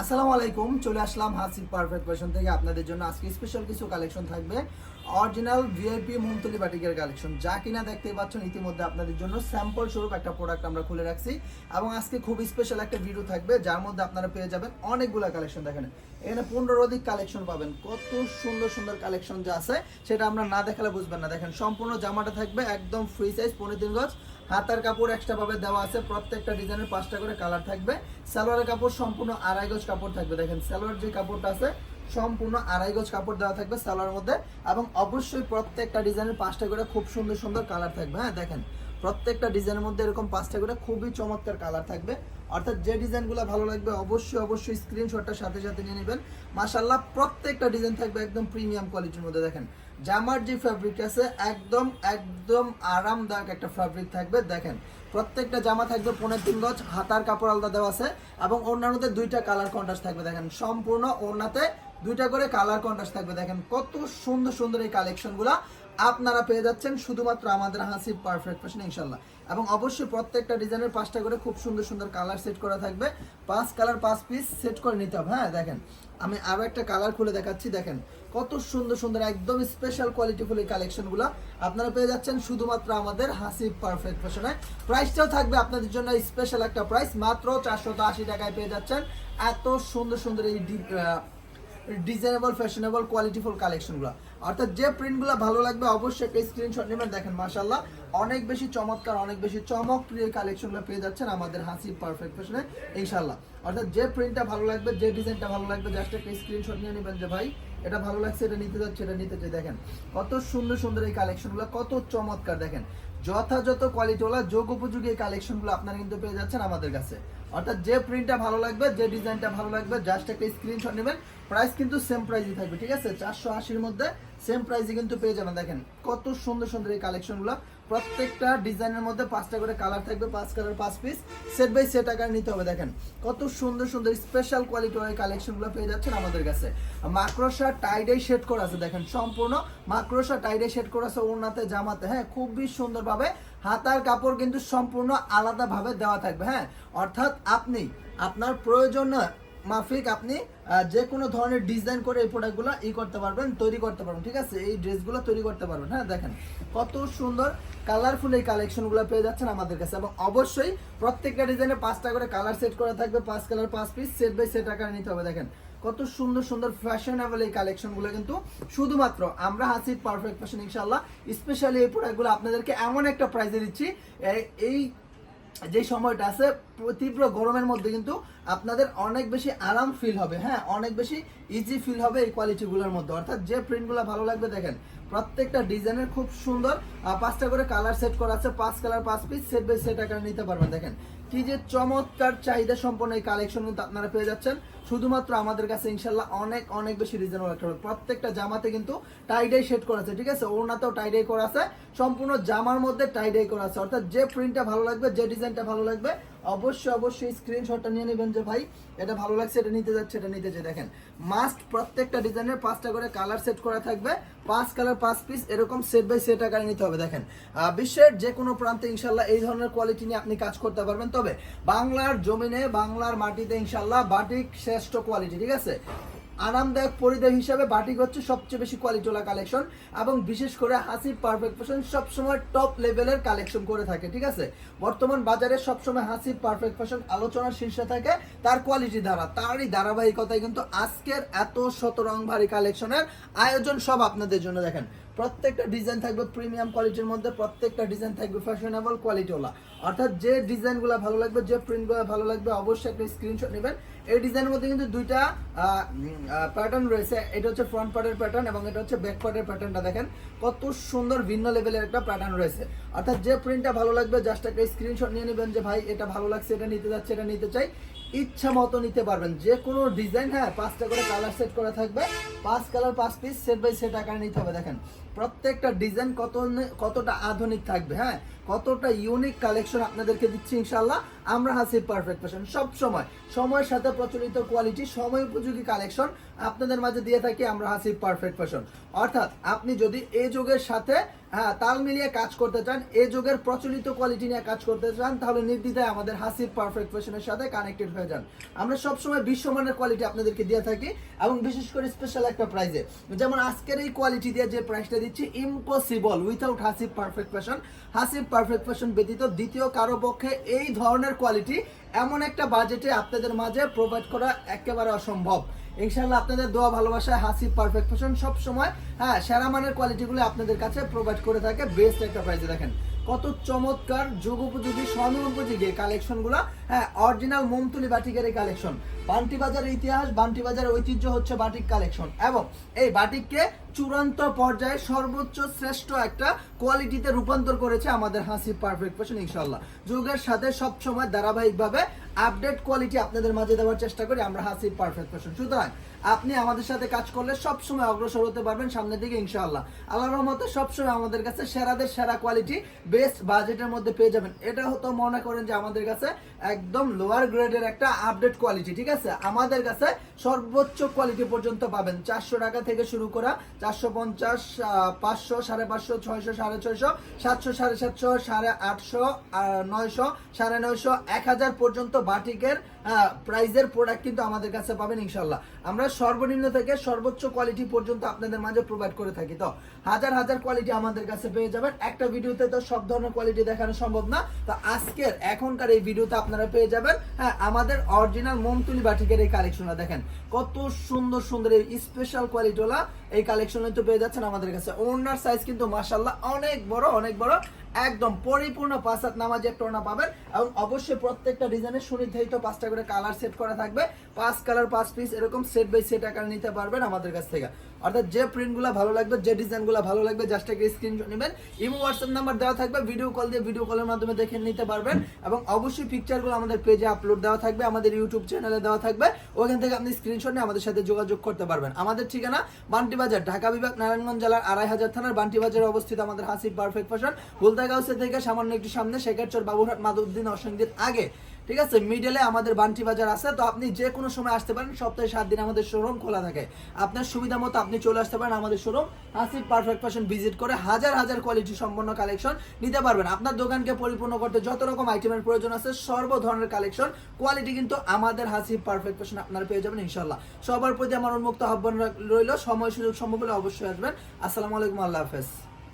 আসসালামু আলাইকুম, চলে আসলাম হাসিব পারফেক্ট ফ্যাশন থেকে। আপনাদের জন্য আজকে স্পেশাল কিছু কালেকশন থাকবে। অরিজিনাল ভিআইপি মুমতলি বাটিকের কালেকশন যা কিনা দেখতে পাচ্ছেন, ইতিমধ্যে আপনাদের জন্য স্যাম্পল স্বরূপ একটা প্রোডাক্ট আমরা খুলে রাখছি। এবং আজকে খুব স্পেশাল একটা ভিডিও থাকবে, যার মধ্যে আপনারা পেয়ে যাবেন অনেকগুলো কালেকশন দেখেন। এখানে পনেরো অধিক কালেকশন পাবেন। কত সুন্দর সুন্দর কালেকশন যা আছে, সেটা আমরা না দেখালে বুঝবেন না। দেখেন, সম্পূর্ণ জামাটা থাকবে একদম ফ্রি সাইজ পনেরো তিন গজ। হাতার কাপড় এক্সট্রা ভাবে দেওয়া আছে, প্রত্যেকটা ডিজাইনের পাঁচটা করে কালার থাকবে। সালোয়ারের কাপড় সম্পূর্ণ আড়াই গজ কাপড় থাকবে। দেখেন, সালোয়ার যে কাপড়টা আছে, সম্পূর্ণ আড়াই গজ কাপড় দেওয়া থাকবে সালোয়ার মধ্যে এবং অবশ্যই প্রত্যেকটা ডিজাইনের পাঁচটা করে খুব সুন্দর সুন্দর কালার থাকবে। হ্যাঁ দেখেন প্রত্যেকটা ডিজাইনের মধ্যে এরকম পাঁচটা করে খুবই চমৎকার কালার থাকবে। অর্থাৎ যে ডিজাইনগুলো ভালো লাগবে অবশ্যই অবশ্যই স্ক্রিনশটটা সাথে সাথে নিয়ে নেবেন। মাশাল্লাহ প্রত্যেকটা ডিজাইন থাকবে একদম প্রিমিয়াম কোয়ালিটির মধ্যে দেখেন। জামার যে ফ্যাব্রিক আছে, একদম একদম আরামদায়ক একটা ফ্যাব্রিক থাকবে। দেখেন, প্রত্যেকটা জামা থাকবে পনেরো তিন গজ, হাতার কাপড় আলাদা দেওয়া আছে এবং অন্যান্যতে দুইটা কালার কন্ট্রাস্ট থাকবে। দেখেন, সম্পূর্ণ ওড়নাতে দুইটা করে কালার কন্ট্রাস্ট থাকবে। দেখেন, কত সুন্দর সুন্দর এই কালেকশনগুলো আপনারা পেয়ে যাচ্ছেন শুধুমাত্র আমাদের হাসি পারফেক্ট ফ্যাশন ইনশাল্লাহ এবং অবশ্যই প্রত্যেকটা ডিজাইনের পাঁচটা করে খুব সুন্দর সুন্দর কালার সেট করা থাকবে। পাঁচ কালার পাঁচ পিস সেট করে নিতে হবে। হ্যাঁ দেখেন, আমি আরও একটা কালার খুলে দেখাচ্ছি, দেখেন। কত সুন্দর সুন্দর, একদম স্পেশাল কোয়ালিটিফুল এই কালেকশনগুলো আপনারা পেয়ে যাচ্ছেন শুধুমাত্র আমাদের হাসি পারফেক্ট ফ্যাশনে প্রাইসটাও থাকবে আপনাদের জন্য স্পেশাল একটা প্রাইস মাত্র চারশত আশি টাকায় পেয়ে যাচ্ছেন এত সুন্দর সুন্দর এই ডিজাইনেবল ফ্যাশনেবল কোয়ালিটিফুল কালেকশনগুলো অর্থাৎ যে প্রিন্টগুলো ভালো লাগবে অবশ্যই একটা স্ক্রিনশট নেবেন। দেখেন মাশাল্লাহ অনেক বেশি চমৎকার, অনেক বেশি চমকপ্রিয় কালেকশনগুলো পেয়ে যাচ্ছেন আমাদের হাসি পারফেক্ট ফ্যাশনে ইনশাল্লাহ অর্থাৎ যে প্রিন্টটা ভালো লাগবে, যে ডিজাইনটা ভালো লাগবে জাস্ট একটা স্ক্রিনশট নিয়ে নেবেন যে, ভাই, এটা ভালো লাগছে, এটা নিতে যাচ্ছে, এটা নিতে চাই। দেখেন, কত সুন্দর সুন্দর এই কালেকশনগুলো কত চমৎকার। দেখেন, যথাযথ কোয়ালিটিওয়ালা যোগ উপযোগী এই কালেকশনগুলো আপনারা কিন্তু পেয়ে যাচ্ছেন আমাদের কাছে। অর্থাৎ যে প্রিন্টটা ভালো লাগবে, যে ডিজাইনটা ভালো লাগবে জাস্ট একটা স্ক্রিনশট নেবেন প্রাইস কিন্তু সেম প্রাইসই থাকবে, ঠিক আছে? চারশো আশির মধ্যে সেম প্রাইজে কিন্তু পেয়ে যাবেন, দেখেন কত সুন্দর সুন্দর এই কালেকশনগুলো প্রত্যেকটা ডিজাইনের মধ্যে পাঁচটা করে কালার থাকবে, পাঁচ কালার, পাঁচ পিস সেট বাই সেট আকার নিতে হবে, দেখেন। কত সুন্দর সুন্দর স্পেশাল কোয়ালিটি এই কালেকশনগুলো পেয়ে যাচ্ছেন আমাদের কাছে। মাক্রোসা টাইডে শেড করা আছে, দেখেন, সম্পূর্ণ মাক্রোসা টাইডে শেড করা আছে, ওড়নাতে, জামাতে। হ্যাঁ খুবই সুন্দরভাবে হাতার কাপড় কিন্তু সম্পূর্ণ আলাদাভাবে দেওয়া থাকবে হ্যাঁ। অর্থাৎ আপনি, আপনার প্রয়োজন মাফিক আপনি যে কোনো ধরনের ডিজাইন করে এই প্রোডাক্টগুলো ই করতে পারবেন, তৈরি করতে পারবেন, ঠিক আছে? এই ড্রেসগুলো তৈরি করতে পারবেন হ্যাঁ দেখেন। কত সুন্দর কালারফুল এই কালেকশনগুলো পেয়ে যাচ্ছেন আমাদের কাছে এবং অবশ্যই প্রত্যেকটা ডিজাইনে পাঁচটা করে কালার সেট করা থাকবে, পাঁচ কালার পাঁচ পিস সেট বাই সেট আকারে নিতে হবে, দেখেন। কত সুন্দর সুন্দর ফ্যাশনেবল এই কালেকশনগুলো কিন্তু শুধুমাত্র আমরা হাসি পারফেক্ট ফ্যাশন ইনশাল্লাহ স্পেশালি এই প্রোডাক্টগুলো আপনাদেরকে এমন একটা প্রাইজে দিচ্ছি এই- যে সময়টা আছে, তীব্র গরমের মধ্যে কিন্তু আপনাদের অনেক বেশি আরাম ফিল হবে হ্যাঁ? অনেক বেশি ইজি ফিল হবে এই কোয়ালিটিগুলোর মধ্যে। অর্থাৎ যে প্রিন্টগুলো ভালো লাগবে, দেখেন, প্রত্যেকটা ডিজাইনের খুব সুন্দর পাঁচটা করে কালার সেট করা আছে, পাঁচ কালার পাঁচ পিস সেট বাই সেট আকারে নিতে পারবেন, দেখেন। কি যে চমৎকার চাহিদা সম্পন্ন এই কালেকশন কিন্তু আপনারা পেয়ে যাচ্ছেন। শুধুমাত্র আমাদের কাছে ইনশাল্লাহ অনেক অনেক বেশি রিজনেবল একটা। প্রত্যেকটা জামাতে কিন্তু টাইডাই সেট করা আছে, ঠিক আছে? ওড়নাতেও টাইডাই করা আছে, সম্পূর্ণ জামার মধ্যে টাইডাই করা আছে। অর্থাৎ যে প্রিন্টটা ভালো লাগবে, যে ডিজাইনটা ভালো লাগবে, অবশ্যই অবশ্যই স্ক্রিনশটটা নিয়ে নেবেন যে ভাই, এটা ভালো লাগছে, এটা নিতে যাচ্ছে, এটা নিতে চাই দেখেন মাস্ট প্রত্যেকটা ডিজাইনের পাঁচটা করে কালার সেট করা থাকবে। পাঁচ কালার পাঁচ পিস এরকম সেট বাই সেট আকারে নিতে হবে। দেখেন বিশ্বের যে কোনো প্রান্তে ইনশাল্লাহ এই ধরনের কোয়ালিটি নিয়ে আপনি কাজ করতে পারবেন। তবে বাংলার জমিনে বাংলার মাটিতে ইনশাল্লাহ বাটিক শ্রেষ্ঠ কোয়ালিটি ঠিক আছে? আরামদায়ক পরিধেয় হিসাবে বাটিক হচ্ছে সবচেয়ে বেশি কোয়ালিটিওয়ালা কালেকশন এবং বিশেষ করে হাসি পারফেক্ট ফ্যাশন সবসময় টপ লেভেলের কালেকশন করে থাকে, ঠিক আছে? বর্তমান বাজারে সবসময় হাসি পারফেক্ট ফ্যাশন আলোচনার শীর্ষে থাকে, তার কোয়ালিটি দ্বারা তারই ধারাবাহিকতায় কিন্তু আজকের এত শত রং ভারী কালেকশনের আয়োজন সব আপনাদের জন্য দেখেন। প্রত্যেকটা ডিজাইন থাকবে প্রিমিয়াম কোয়ালিটির মধ্যে, প্রত্যেকটা ডিজাইন থাকবে ফ্যাশনেবল কোয়ালিটিওয়ালা অর্থাৎ যে ডিজাইনগুলো ভালো লাগবে, যে প্রিন্টগুলো ভালো লাগবে, অবশ্যই একটা স্ক্রিনশট নেবেন। এই ডিজাইনের মধ্যে কিন্তু দুইটা প্যাটার্ন রয়েছে। এটা হচ্ছে ফ্রন্ট পার্টের প্যাটার্ন এবং এটা হচ্ছে ব্যাক পার্টের প্যাটার্নটা দেখেন। কত সুন্দর ভিন্ন লেভেলের একটা প্যাটার্ন রয়েছে। অর্থাৎ যে প্রিন্টটা ভালো লাগবে জাস্ট একটা স্ক্রিনশট নিয়ে নেবেন যে, ভাই, এটা ভালো লাগছে, এটা নিতে যাচ্ছে, এটা নিতে চাই। ইচ্ছা মতো নিতে পারবেন। যে কোনো ডিজাইন হ্যাঁ পাঁচটা করে কালার সেট করা থাকবে। পাঁচ কালার পাঁচ পিস সেট বাই সেট আকারে নিতে হবে। দেখেন, প্রত্যেকটা ডিজাইন কত কতটা আধুনিক থাকবে হ্যাঁ? কতটা ইউনিক কালেকশন আপনাদেরকে দিচ্ছি ইনশাল্লাহ আমরা হাসিব পারফেক্ট ফ্যাশন সব সময়, সময়ের সাথে প্রচলিত কোয়ালিটি সময় উপযোগী কালেকশন আপনাদের মাঝে দিয়ে থাকি আমরা হাসিব পারফেক্ট ফ্যাশন অর্থাৎ, আপনি যদি এই যুগের সাথে হ্যাঁ তাল মিলিয়ে কাজ করতে চান এই যুগের প্রচলিত কোয়ালিটি নিয়ে কাজ করতে চান, তাহলে নির্দ্বিধায় আমাদের হাসিব পারফেক্ট ফ্যাশনের সাথে কানেক্টেড হয়ে যান। আমরা সবসময় বিশ্বমানের কোয়ালিটি আপনাদেরকে দিয়ে থাকি এবং বিশেষ করে স্পেশাল একটা প্রাইজে যেমন আজকের এই কোয়ালিটি দিয়ে যে প্রাইসটা দিচ্ছি impossible without Hasib perfect fashion Hasib perfect fashion ব্যতীত দ্বিতীয় কারও পক্ষে এই ধরনের কোয়ালিটি এমন একটা বাজেটে আপনাদের মাঝে প্রোভাইড করা একেবারে অসম্ভব। ইনশাল্লাহ আপনাদের দোয়া ভালোবাসায় হাসি পারফেক্ট ফ্যাশন সবসময় হ্যাঁ সেরা মানের কোয়ালিটিগুলো আপনাদের কাছে প্রোভাইড করে থাকে বেস্ট একটা প্রাইসে দেখেন। কত চমৎকার যুগ উপযোগী স্বর্ণ উপযোগী কালেকশনগুলো। হ্যাঁ অরিজিনাল মোমতুলি বাটিকের এই কালেকশন। বান্টি বাজারের ইতিহাস, বান্টি বাজারের ঐতিহ্য হচ্ছে বাটিক কালেকশন। এবং এই বাটিককে চূড়ান্ত পর্যায়ে সর্বোচ্চ শ্রেষ্ঠ একটা কোয়ালিটিতে রূপান্তর করেছে আমাদের হাসি পারফেক্ট ফ্যাশন ইনশাল্লাহ যুগের সাথে সবসময় ধারাবাহিকভাবে আপডেট কোয়ালিটি আপনাদের মাঝে দেওয়ার চেষ্টা করি, আমরা হাসি পারফেক্ট ফ্যাশন সুতরাং, আপনি আমাদের সাথে কাজ করলে সবসময় অগ্রসর হতে পারবেন সামনের দিকে, ইনশাআল্লাহ। আল্লাহর রহমতে সবসময় আমাদের কাছে সেরাদের সেরা কোয়ালিটি বেস্ট বাজেটের মধ্যে পেয়ে যাবেন। এটা হতো মনে করেন যে আমাদের কাছে একদম লোয়ার গ্রেডের একটা আপডেট কোয়ালিটি ঠিক আছে? আমাদের কাছে সর্বোচ্চ কোয়ালিটি পর্যন্ত পাবেন। চারশো টাকা থেকে শুরু করা চারশো পঞ্চাশ পাঁচশো, সাড়ে পাঁচশো, ছয়শো, সাড়ে ছয়শো, সাতশো, সাড়ে সাতশো, সাড়ে আটশো নয়শো, সাড়ে নয়শো, এক হাজার পর্যন্ত বাটিকের প্রাইজের প্রোডাক্ট কিন্তু আমাদের কাছে পাবেন ইনশাল্লাহ আমরা সর্বনিম্ন থেকে সর্বোচ্চ কোয়ালিটি পর্যন্ত আপনাদের মাঝে প্রোভাইড করে থাকি। তো, হাজার হাজার কোয়ালিটি আমাদের কাছে পেয়ে যাবেন। একটা ভিডিওতে তো সব ধরনের কোয়ালিটি দেখানো সম্ভব না। তো আজকের, এখনকার এই ভিডিওতে আপনারা পেয়ে যাবেন। হ্যাঁ আমাদের অরিজিনাল মোমতুলি বাটিকের এই কালেকশনটা দেখেন। কত সুন্দর সুন্দর এই স্পেশাল কোয়ালিটিওয়ালা এই কালেকশন তো পেয়ে যাচ্ছেন আমাদের কাছে। ওনার সাইজ কিন্তু মাসাল্লাহ অনেক বড় অনেক বড়। একদম পরিপূর্ণ পাঁচ হাত নামাজে টোনা পাবেন এবং অবশ্যই প্রত্যেকটা ডিজাইনের সুনির্ধারিত পাঁচটা করে কালার সেট করা থাকবে। পাঁচ কালার, পাঁচ পিস এরকম সেট বাই সেট আকার নিতে পারবেন আমাদের কাছ থেকে। অর্থাৎ যে প্রিন্টগুলো ভালো লাগবে, যে ডিজাইনগুলো ভালো লাগবে জাস্ট একটা স্ক্রিনশট নেবেন। ইমো হোয়াটসঅ্যাপ নাম্বার দেওয়া থাকবে ভিডিও কল দিয়ে ভিডিও কলের মাধ্যমে দেখে নিতে পারবেন এবং অবশ্যই পিকচারগুলো আমাদের পেজে আপলোড দেওয়া থাকবে, আমাদের ইউটিউব চ্যানেলে দেওয়া থাকবে। ওখান থেকে আপনি স্ক্রিনশট নিয়ে আমাদের সাথে যোগাযোগ করতে পারবেন। আমাদের ঠিকানা বান্টি বাজার, ঢাকা বিভাগ, নারায়ণগঞ্জ জেলার আড়াই হাজার থানার বান্টি বাজারে অবস্থিত আমাদের হাসিব পারফেক্ট ফ্যাশন বুলতাগাউসে থেকে সামান্য একটু সামনে শেখারচর বাবুরহাট মাদুদ্দিন অসঙ্গীত আগে। ঠিক আছে? মিডলে আমাদের বান্টি বাজার আছে, তো আপনি যে কোনো সময় আসতে পারেন, সপ্তাহে সাত দিন আমাদের শোরুম খোলা থাকে। আপনার সুবিধা মতো আপনি চলে আসতে পারেন আমাদের showroom Hasib perfect fashion visit করে হাজার হাজার কোয়ালিটি সম্পন্ন কালেকশন নিতে পারবেন। আপনার দোকানকে পরিপূর্ণ করতে যত রকম আইটেমের প্রয়োজন আছে, সর্ব ধরনের কালেকশন কোয়ালিটি কিন্তু আমাদের হাসিব পারফেক্ট ফ্যাশন আপনারা পেয়ে যাবেন ইনশাল্লাহ সবার প্রতি আমার উন্মুক্ত আহ্বান রইল, সময় সুযোগ সম্ভব হলে অবশ্যই আসবেন। আসসালামু আলাইকুম, আল্লাহ হাফেজ।